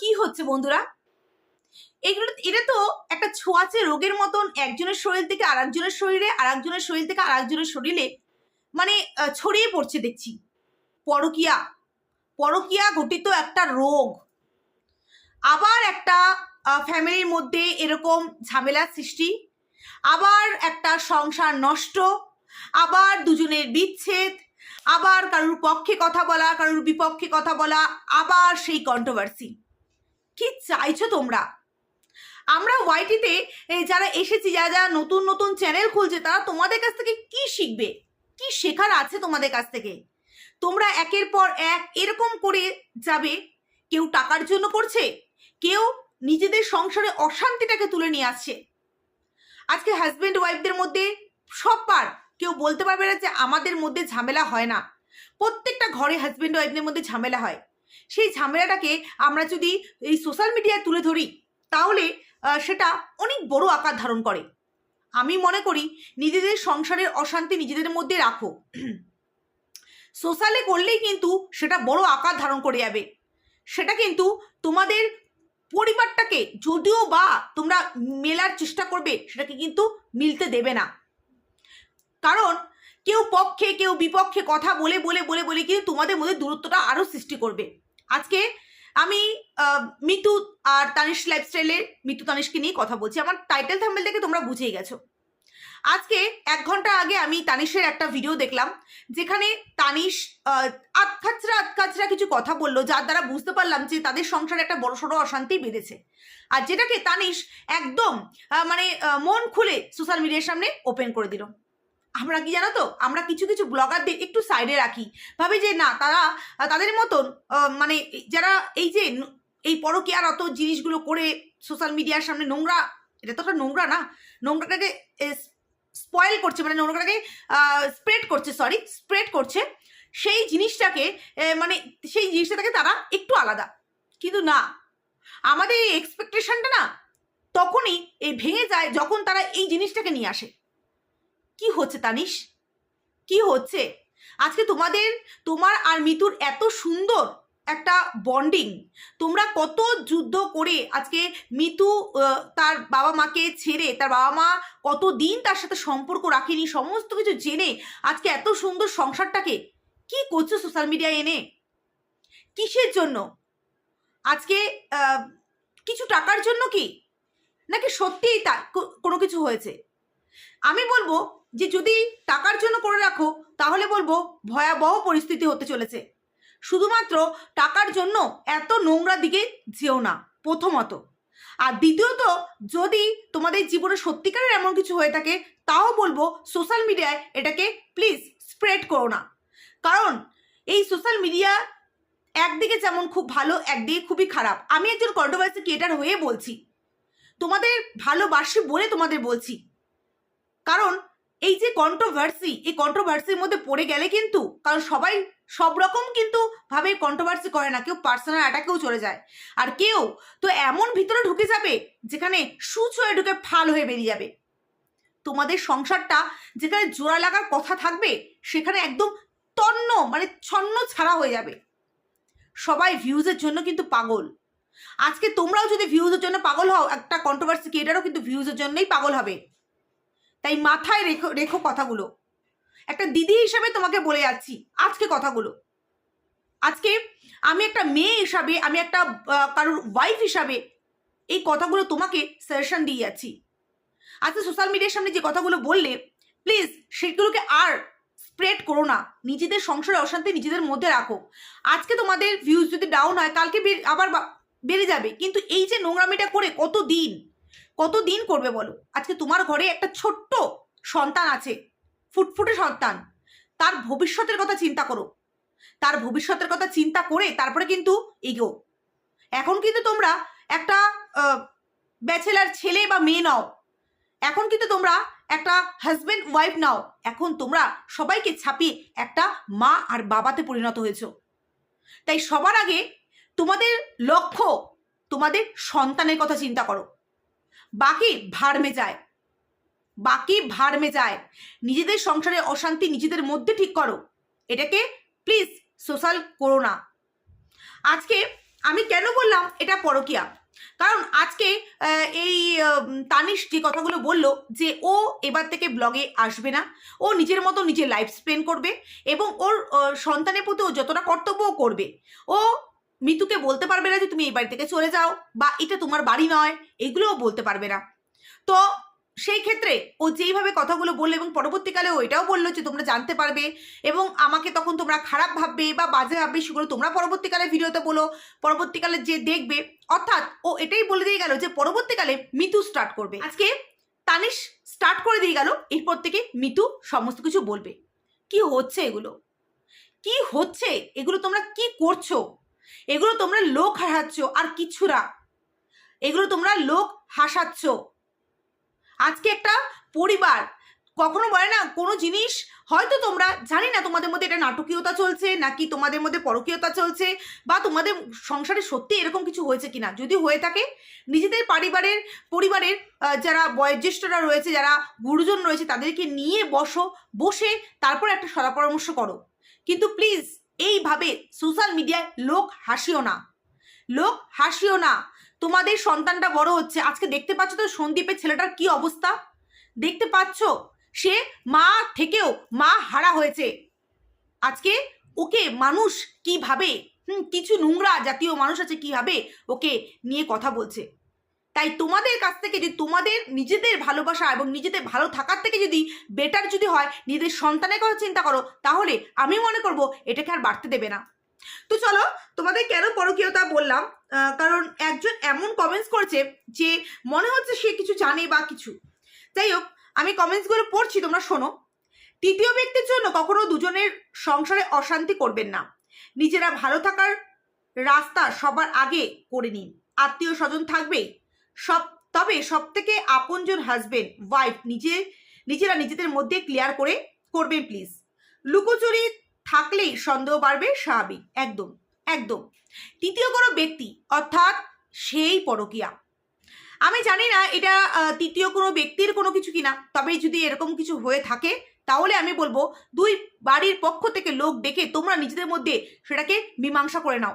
কি হচ্ছে বন্ধুরা? এগুলো, এটা তো একটা ছোঁয়াচে রোগের মতন একজনের শরীর থেকে আরেকজনের শরীরে, আরেকজনের শরীর থেকে আরেকজনের শরীরে মানে ছড়িয়ে পড়ছে দেখছি। পরকিয়া পরকিয়া ঘটিত একটা রোগ। আবার একটা ফ্যামিলির মধ্যে এরকম ঝামেলার সৃষ্টি। আবার একটা সংসার নষ্ট। আবার দুজনের বিচ্ছেদ। আবার কারোর পক্ষে কথা বলা, কারোর বিপক্ষে কথা বলা, আবার সেই কন্ট্রোভার্সি কি চাইছো তোমরা? আমরা ওয়াইটিতে যারা এসেছি, যারা যারা নতুন নতুন চ্যানেল খুলছে, তারা তোমাদের কাছ থেকে কি শিখবে? কি শেখার আছে তোমাদের কাছ থেকে? তোমরা একের পর এক এরকম করে যাবে, কেউ টাকার জন্য করছে, কেউ নিজেদের সংসারে অশান্তিটাকে তুলে নিয়ে আসছে। আজকে হাজব্যান্ড ওয়াইফদের মধ্যে সব পার, কেউ বলতে পারবে না যে আমাদের মধ্যে ঝামেলা হয় না। প্রত্যেকটা ঘরে হাজব্যান্ড ওয়াইফদের মধ্যে ঝামেলা হয়। সেই ঝামেলাটাকে আমরা যদি এই সোশ্যাল মিডিয়ায় তুলে ধরি, তাহলে সেটা অনেক বড় আকার ধারণ করে। আমি মনে করি নিজেদের সংসারের অশান্তি নিজেদের মধ্যে রাখো। সোশ্যালে করলেই কিন্তু সেটা বড় আকার ধারণ করে যাবে। সেটা কিন্তু তোমাদের পরিবারটাকে যদিও বা তোমরা মেলার চেষ্টা করবে, সেটাকে কিন্তু মিলতে দেবে না। কারণ কেউ পক্ষে, কেউ বিপক্ষে কথা বলে বলে বলে বলে কিন্তু তোমাদের মধ্যে দূরত্বটা আরও সৃষ্টি করবে। আজকে আমি মিতু আর তানিশ লাইফস্টাইলের মিতু তানিশকে নিয়ে কথা বলছি। আমার টাইটেল থাম্বেল থেকে তোমরা বুঝেই গেছো। আজকে এক ঘণ্টা আগে আমি তানিশের একটা ভিডিও দেখলাম, যেখানে তানিশ আতখাচরা আতখাচরা কিছু কথা বলল, যার দ্বারা বুঝতে পারলাম যে তাদের সংসারে একটা বড়সড় অশান্তি বেঁধেছে। আর যেটাকে তানিশ একদম মানে মন খুলে সোশ্যাল মিডিয়ার সামনে ওপেন করে দিল। আমরা কি জানো তো? আমরা কিছু কিছু ব্লগারদের একটু সাইডে রাখি। ভাবি যে না, তারা, তাদের মতন মানে যারা এই যে এই পরকীয়ার অত জিনিসগুলো করে সোশ্যাল মিডিয়ার সামনে নোংরা, এটা তো একটা নোংরা না, নোংরাটাকে স্পয়েল করছে মানে নোংরাটাকে স্প্রেড করছে সরি স্প্রেড করছে, সেই জিনিসটাকে মানে সেই জিনিসটা থেকে তারা একটু আলাদা। কিন্তু না, আমাদের এই এক্সপেকটেশনটা না, তখনই এই ভেঙে যায় যখন তারা এই জিনিসটাকে নিয়ে আসে। কি হচ্ছে তানিশ? কি হচ্ছে? আজকে তোমাদের, তোমার আর মিতুর এত সুন্দর একটা বন্ডিং তোমরা কত যুদ্ধ করে আজকে মিতু তার বাবা মাকে ছেড়ে, তার বাবা মা কত দিন তার সাথে সম্পর্ক রাখেনি, সমস্ত কিছু জেনে আজকে এত সুন্দর সংসারটাকে কি করছ সোশ্যাল মিডিয়ায় এনে? কিসের জন্য? আজকে কিছু টাকার জন্য কি? নাকি সত্যিই তা কোনো কিছু হয়েছে? আমি বলব যে যদি টাকার জন্য করে রাখো, তাহলে বলব ভয়াবহ পরিস্থিতি হতে চলেছে। শুধুমাত্র টাকার জন্য এত নোংরা দিকে যেও না, প্রথমত। আর দ্বিতীয়ত, যদি তোমাদের জীবনে সত্যিকারের এমন কিছু হয়ে থাকে, তাও বলব সোশ্যাল মিডিয়ায় এটাকে প্লিজ স্প্রেড করো না। কারণ এই সোশ্যাল মিডিয়া একদিকে যেমন খুব ভালো, একদিকে খুবই খারাপ। আমি একজন কন্ট্রোভার্সি ক্রিয়েটার হয়ে বলছি। তোমাদের ভালোবাসি বলে তোমাদের বলছি। কারণ এই যে কন্ট্রোভার্সি এই কন্ট্রোভার্সির মধ্যে পড়ে গেলে কিন্তু, কারণ সবাই সব রকম কিন্তু ভাবে কন্ট্রোভার্সি করে না, কেউ পার্সোনাল অ্যাটাকেও চলে যায়। আর কেউ তো এমন ভিতরে ঢুকে যাবে, যেখানে সুচ হয়ে ঢুকে ফাল হয়ে বেরিয়ে যাবে। তোমাদের সংসারটা যেখানে জোড়া লাগার কথা থাকবে, সেখানে একদম তন্ন মানে ছন্ন ছাড়া হয়ে যাবে। সবাই ভিউজের জন্য কিন্তু পাগল। আজকে তোমরাও যদি ভিউজের জন্য পাগল হও, একটা কন্ট্রোভার্সি ক্রিয়েটারও কিন্তু ভিউজের জন্যই পাগল হবে। তাই মাথায় রেখো রেখো কথাগুলো। একটা দিদি হিসাবে তোমাকে বলে যাচ্ছি, আজকে কথাগুলো। আজকে আমি একটা মেয়ে হিসাবে, আমি একটা কারোর ওয়াইফ হিসাবে এই কথাগুলো তোমাকে সাজেশন দিয়ে যাচ্ছি। আজকে সোশ্যাল মিডিয়ার সামনে যে কথাগুলো বললে প্লিজ সেগুলোকে আর স্প্রেড করো না। নিজেদের সংসারে অশান্তি নিজেদের মধ্যে রাখো। আজকে তোমাদের ভিউজ যদি ডাউন হয়, কালকে আবার বেড়ে যাবে। কিন্তু এই যে নোংরামিটা করে কত দিন কত দিন করবে বলো? আজকে তোমার ঘরে একটা ছোট্ট সন্তান আছে, ফুটফুটে সন্তান। তার ভবিষ্যতের কথা চিন্তা করো। তার ভবিষ্যতের কথা চিন্তা করে তারপরে কিন্তু এগো এখন কিন্তু তোমরা একটা ব্যাচেলার ছেলে বা মেয়ে নাও। এখন কিন্তু তোমরা একটা হাজব্যান্ড ওয়াইফ নাও। এখন তোমরা সবাইকে ছাপিয়ে একটা মা আর বাবাতে পরিণত হয়েছ। তাই সবার আগে তোমাদের লক্ষ্য, তোমাদের সন্তানের কথা চিন্তা করো। বাকি ভাড়মে যায়। বাকি ভাড়মে যায়। নিজেদের সংসারে অশান্তি নিজেদের মধ্যে ঠিক করো। এটাকে প্লিজ সোশ্যাল করো না। আজকে আমি কেন বললাম এটা পরকিয়া? কারণ আজকে এই তানিশ যে কথাগুলো বলল যে ও এবার থেকে ব্লগে আসবে না, ও নিজের মতো নিজের লাইফ স্পেন্ড করবে এবং ওর সন্তানের প্রতি ও যতটা কর্তব্য করবে। ও মিতুকে বলতে পারবে না যে তুমি এই বাড়ি থেকে চলে যাও, বা এটা তোমার বাড়ি নয়, এগুলোও বলতে পারবে না। তো সেই ক্ষেত্রে ও যেইভাবে কথাগুলো বলল এবং পরবর্তীকালে ও এটাও বলল যে তোমরা জানতে পারবে এবং আমাকে তখন তোমরা খারাপ ভাববে বা বাজে ভাববে সেগুলো তোমরা পরবর্তীকালে ভিডিওতে বলো, পরবর্তীকালে যে দেখবে। অর্থাৎ ও এটাই বলে দিয়ে গেল যে পরবর্তীকালে মিতু স্টার্ট করবে। আজকে তানিশ স্টার্ট করে দিয়ে গেল, এরপর থেকে মিতু সমস্ত কিছু বলবে। কি হচ্ছে এগুলো? কি হচ্ছে? এগুলো তোমরা কি করছ? এগুলো তোমরা লোক হাসাচ্ছ, আর কিছু না। এগুলো তোমরা লোক হাসাচ্ছ। আজকে একটা পরিবার, কখনো বলে না, কোনো জিনিস হয়তো তোমরা জানি না তোমাদের মধ্যে এটা নাটকীয়তা চলছে, নাকি তোমাদের মধ্যে পরকীয়তা চলছে, বা তোমাদের সংসারে সত্যি এরকম কিছু হয়েছে কিনা। যদি হয়ে থাকে, নিজেদের পরিবারের পরিবারের যারা বয়োজ্যেষ্ঠরা রয়েছে, যারা গুরুজন রয়েছে, তাদেরকে নিয়ে বসো, বসে তারপর একটা সলা পরামর্শ করো। কিন্তু প্লিজ এইভাবে সোশ্যাল মিডিয়ায় লোক হাসিও না। লোক হাসিও না। তোমাদের সন্তানটা বড় হচ্ছে। আজকে দেখতে পাচ্ছ তো সন্দীপের ছেলেটার কি অবস্থা? দেখতে পাচ্ছ? সে মা থেকেও মা হারা হয়েছে। আজকে ওকে মানুষ কীভাবে? হুম, কিছু নোংরা জাতীয় মানুষ আছে কীভাবে ওকে নিয়ে কথা বলছে? তাই তোমাদের কাছ থেকে যদি তোমাদের নিজেদের ভালোবাসা এবং নিজেদের ভালো থাকার থেকে যদি বেটার যদি হয়, নিজেদের সন্তানের কথা চিন্তা করো, তাহলে আমি মনে করব এটাকে আর বাড়তে দেবে না। তো চলো, তোমাদের কেন পরকীয়তা বললাম? কারণ একজন এমন কমেন্টস করেছে যে মনে হচ্ছে সে কিছু জানে বা কিছু। যাই হোক, আমি কমেন্টসগুলো পড়ছি, তোমরা শোনো। তৃতীয় ব্যক্তির জন্য কখনো দুজনের সংসারে অশান্তি করবেন না। নিজেরা ভালো থাকার রাস্তা সবার আগে করে নিন। আত্মীয় স্বজন থাকবেই। সব, তবে সব থেকে আপনজন হাজবেন্ড ওয়াইফ নিজে নিজেরা নিজেদের মধ্যে ক্লিয়ার করে করবেন প্লিজ লুকোচুরি থাকলেই সন্দেহ বাড়বে স্বাভাবিক, একদম একদম। তৃতীয় কোনো ব্যক্তি, অর্থাৎ সেই পরকিয়া। আমি জানি না এটা তৃতীয় কোনো ব্যক্তির কোনো কিছু কিনা, তবে যদি এরকম কিছু হয়ে থাকে, তাহলে আমি বলব, দুই বাড়ির পক্ষ থেকে লোক ডেকে তোমরা নিজেদের মধ্যে সেটাকে মীমাংসা করে নাও।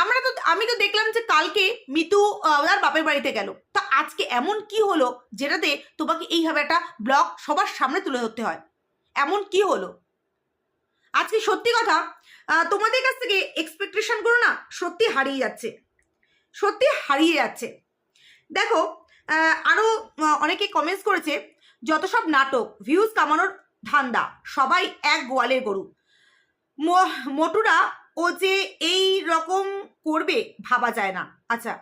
আমরা তো, আমি তো দেখলাম যে কালকে মিতু ওনার বাপের বাড়িতে গেল। তা আজকে এমন কি হলো যেটাতে তোমাকে এইভাবে একটা ব্লগ সবার সামনে তুলে ধরতে হয়? এমন কি হলো? আজকে সত্যি কথা তোমাদের কাছ থেকে এক্সপেকটেশনগুলো না সত্যি হারিয়ে যাচ্ছে। সত্যি হারিয়ে যাচ্ছে। দেখো আরও অনেকে কমেন্টস করেছে, যত সব নাটক ভিউজ কামানোর ধান্দা, সবাই এক গোয়ালের গরু। মোটুরা ও যে এই রকম করবে ভাবা যায় না। আচ্ছা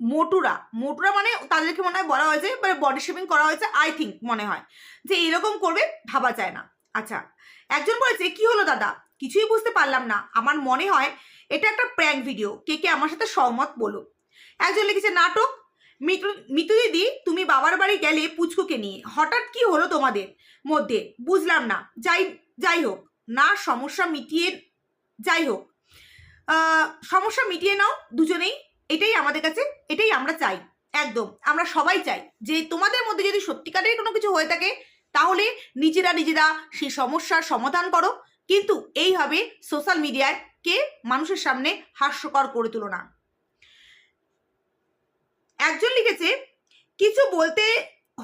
মোটুরা মোটুরা মানে তাদেরকে মনে হয় বলা হয়েছে মানে বডি শেপিং করা হয়েছে আই থিঙ্ক মনে হয়, যে এরকম করবে ভাবা যায় না। আচ্ছা একজন বলেছে, কি হলো দাদা? কিছুই বুঝতে পারলাম না। আমার মনে হয় এটা একটা প্র্যাঙ্ক ভিডিও কে কে আমার সাথে সহমত বলো। একজন লিখেছে, নাটক? মিতু দিদি, তুমি বাবার বাড়ি গেলে পুচকুকে নিয়ে। হঠাৎ কি হলো তোমাদের মধ্যে? বুঝলাম না। যাই যাই হোক, না সমস্যা মিটিয়ে যাই হোক সমস্যা মিটিয়ে নাও দুজনেই, এটাই আমাদের কাছে, এটাই আমরা চাই, একদম, আমরা সবাই চাই যে তোমাদের মধ্যে যদি সত্যিকারের কোনো কিছু হয়ে থাকে, তাহলে নিজেরা নিজেরা সেই সমস্যার সমাধান করো, কিন্তু এইভাবে সোশ্যাল মিডিয়ায় কে মানুষের সামনে হাস্যকর করে তুলো না। একজন লিখেছে, কিছু বলতে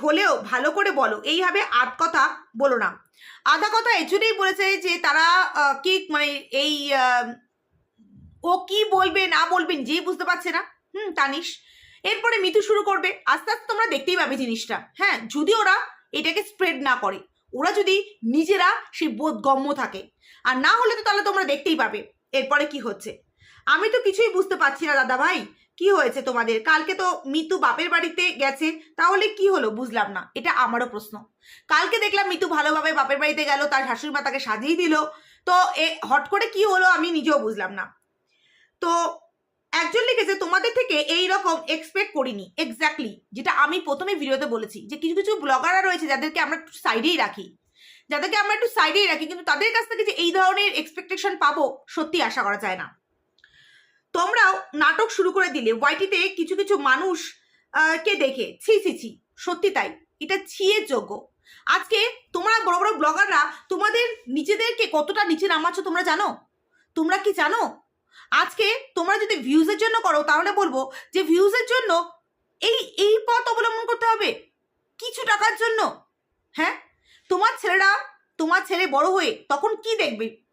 হলেও ভালো করে বলো। এইভাবে আধ কথা বলো না। আধা কথা এজন্যই বলেছে যে তারা কি মানে এই ও কি বলবে, না বলবে, নিজেই বুঝতে পারছে না। হুম, তানিশ। এরপরে মিতু শুরু করবে। আস্তে আস্তে তোমরা দেখতেই পাবে জিনিসটা। হ্যাঁ যদি ওরা এটাকে স্প্রেড না করে, ওরা যদি নিজেরা সেই বোধগম্য থাকে। আর না হলে তো তাহলে তোমরা দেখতেই পাবে। এরপরে কি হচ্ছে? আমি তো কিছুই বুঝতে পারছি না দাদা ভাই কি হয়েছে তোমাদের? কালকে তো মিতু বাপের বাড়িতে গেছে, তাহলে কি হলো বুঝলাম না, এটা আমারও প্রশ্ন। কালকে দেখলাম মিতু ভালোভাবে বাপের বাড়িতে গেল, তার শাশুড়ি মা তাকে সাজিয়ে দিল, তো এ হট করে কি হলো আমি নিজেও বুঝলাম না। তো একজন লিখেছে, তোমাদের থেকে এই রকম এক্সপেক্ট করিনি এক্স্যাক্টলি যেটা আমি প্রথমে ভিডিওতে বলেছি, যে কিছু কিছু ব্লগাররা রয়েছে যাদেরকে আমরা একটু সাইডেই রাখি। যাদেরকে আমরা একটু সাইডেই রাখি, কিন্তু তাদের কাছ থেকে যে এই ধরনের এক্সপেকটেশন পাবো, সত্যি আশা করা যায় না। তোমরাও নাটক শুরু করে দিলে। ওয়াইটিতে কিছু কিছু মানুষ কে দেখে? ছি ছি ছি। সত্যি তাই। এটা ছিয়ের যোগ্য। আজকে তোমরা বড় বড় ব্লগাররা তোমাদের নিজেদেরকে কতটা নিচে নামাচ্ছ তোমরা জানো? তোমরা কি জানো? আজকে তোমরা যদি ভিউজের জন্য করো, তাহলে বলব যে ভিউজের জন্য এই এই পথ অবলম্বন করতে হবে। কিছু টাকার জন্য। হ্যাঁ? তোমার ছেলেরা, তোমার ছেলে বড় হয়ে তখন কি দেখবে?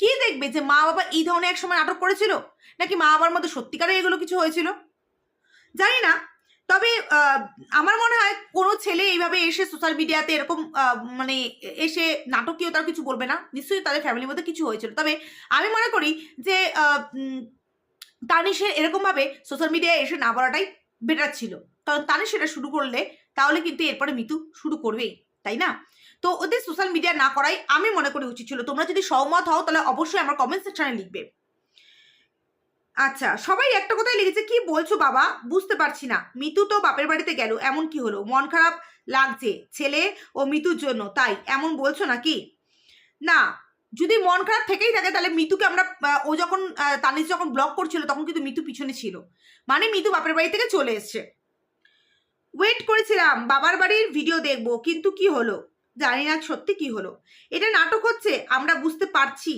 কি দেখবে যে মা বাবা এই ধরনের এক সময় নাটক করেছিল? নাকি মা বাবার মধ্যে সত্যিকারে এগুলো কিছু হয়েছিল? জানি না। তবে আমার মনে হয় কোনো ছেলে এইভাবে এসে সোশ্যাল মিডিয়াতে এরকম মানে এসে নাটকীয় তার কিছু বলবে না। নিশ্চয়ই তাদের ফ্যামিলির মধ্যে কিছু হয়েছিল। তবে আমি মনে করি যে তানিশের এরকমভাবে সোশ্যাল মিডিয়ায় এসে না বলাটাই বেটার ছিল। কারণ তানিশ সেটা শুরু করলে তাহলে কিন্তু এরপরে মিতু শুরু করবেই, তাই না? তো ওদের সোশ্যাল মিডিয়া না করাই আমি মনে করি উচিত ছিল। তোমরা যদি সহমত হও, তাহলে অবশ্যই আমার কমেন্ট সেকশনে লিখবে। আচ্ছা সবাই একটা কথাই লিখেছে, কি বলছো বাবা? বুঝতে পারছি না। মিতু তো বাপের বাড়িতে গেল, এমন কি হলো? মন খারাপ লাগছে, ছেলে ও মিতুর জন্য, তাই এমন বলছো নাকি? না, যদি মন খারাপ থেকেই থাকে, তাহলে মিতুকে আমরা ও যখন তানিশ যখন ব্লক করছিল, তখন কিন্তু মিতু পিছনে ছিল। মানে মিতু বাপের বাড়ি থেকে চলে এসছে। ওয়েট করেছিলাম, বাবার বাড়ির ভিডিও দেখব, কিন্তু কি হলো? জানি না সত্যি কি হলো। এটা নাটক হচ্ছে, আমরা বুঝতে পারছি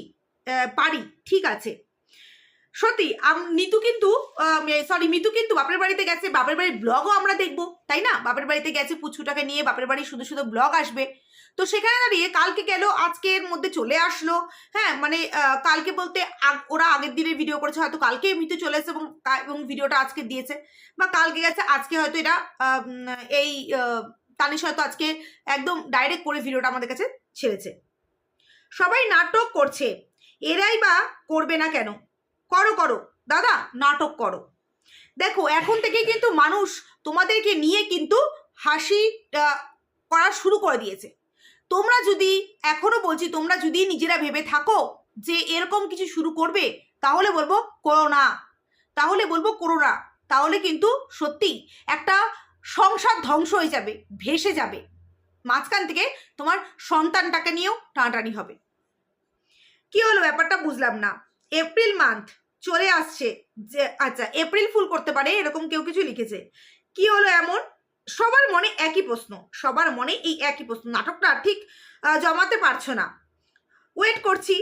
পারি, ঠিক আছে। সত্যি নিতু কিন্তু সরি মিতু কিন্তু বাপের বাড়িতে গেছে, বাপের বাড়ির ব্লগও আমরা দেখব, তাই না? বাপের বাড়িতে গেছে পুচুটাকে নিয়ে, বাপের বাড়ি শুধু শুধু ব্লগ আসবে। তো সেখানে দাঁড়িয়ে কালকে গেল আজকের মধ্যে চলে আসলো? হ্যাঁ মানে কালকে বলতে ওরা আগের দিনের ভিডিও করেছে, হয়তো কালকে মিতু চলে এসেছে এবং এবং ভিডিওটা আজকে দিয়েছে। বা কালকে গেছে, আজকে হয়তো এটা এই তানিশ হয়তো আজকে একদম ডাইরেক্ট করে ভিডিওটা আমাদের কাছে ছেড়েছে। সবাই নাটক করছে। এরাই বা করবে না কেন? করো করো। দাদা, নাটক করো। দেখো, এখন থেকে কিন্তু মানুষ তোমাদেরকে নিয়ে কিন্তু হাসি করা শুরু করে দিয়েছে। তোমরা যদি, এখনও বলছি, তোমরা যদি নিজেরা ভেবে থাকো যে এরকম কিছু শুরু করবে, তাহলে বলব করো না। তাহলে বলব করো না। তাহলে কিন্তু সত্যি একটা সংসার ধ্বংস হয়ে যাবে, ভেসে যাবে। মাঝখান থেকে তোমার সন্তানটাকে নিয়েও টানাটানি হবে। কি হলো ব্যাপারটা বুঝলাম না। এপ্রিল মান্থ চলে আসছে যে আচ্ছা এপ্রিল ফুল করতে পারে, এরকম কেউ কিছু লিখেছে। কি হলো এমন? সবার মনে একই প্রশ্ন, সবার মনে এই একই প্রশ্ন। নাটকটা ঠিক জমাতে পারছ না। ওয়েট করছি।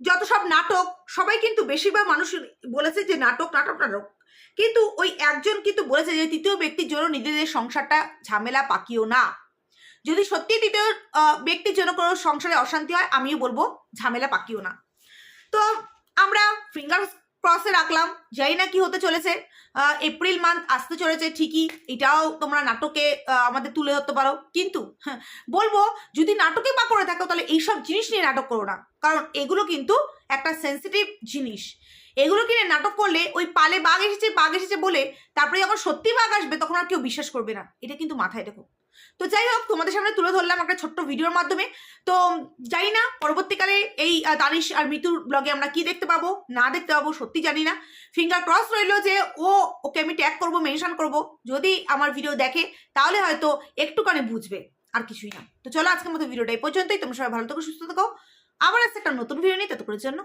যত সব নাটক, সবাই কিন্তু বেশিরভাগ মানুষ বলেছে যে, নাটক নাটক নাটক। কিন্তু ওই একজন কিন্তু বলেছে যে তৃতীয় ব্যক্তির জন্য নিজেদের সংসারটা ঝামেলা পাকিও না। যদি সত্যি তৃতীয় ব্যক্তির জন্য কোনো সংসারে অশান্তি হয় আমিও বলব ঝামেলা পাকিও না। তো আমরা ফিঙ্গার ক্রসে রাখলাম যাই না কি হতে চলেছে। এপ্রিল মান্থ আসতে চলেছে ঠিকই এটাও তোমরা নাটকে আমাদের তুলে ধরতে পারো। কিন্তু হ্যাঁ, বলব যদি নাটকে বা করে থাকো তাহলে এইসব জিনিস নিয়ে নাটক করো না। কারণ এগুলো কিন্তু একটা সেন্সিটিভ জিনিস। এগুলো কিনে নাটক করলে ওই পালে বাঘ এসেছে বাঘ এসেছে বলে তারপরে যখন সত্যি বাঘ আসবে তখন আর কেউ বিশ্বাস করবে না। এটা কিন্তু মাথায় দেখো তো যাই হোক, তোমাদের সামনে তুলে ধরলাম একটা ছোট্ট ভিডিওর মাধ্যমে। তো জানি না পরবর্তীকালে এই দানিশ আর মিতুর ব্লগে আমরা কি দেখতে পাবো, না দেখতে পাবো, সত্যি জানি না। ফিঙ্গার ক্রস রইল যে, ও, ওকে আমি ট্যাগ করব মেনশন করব। যদি আমার ভিডিও দেখে, তাহলে হয়তো একটুখানি বুঝবে, আর কিছুই না। তো চলো আজকের মতো ভিডিওটা এই পর্যন্তই। তোমরা সবাই ভালো থাকো, সুস্থ থাকো। আবার আসছে একটা নতুন ভিডিও নিয়ে ততক্ষণের জন্য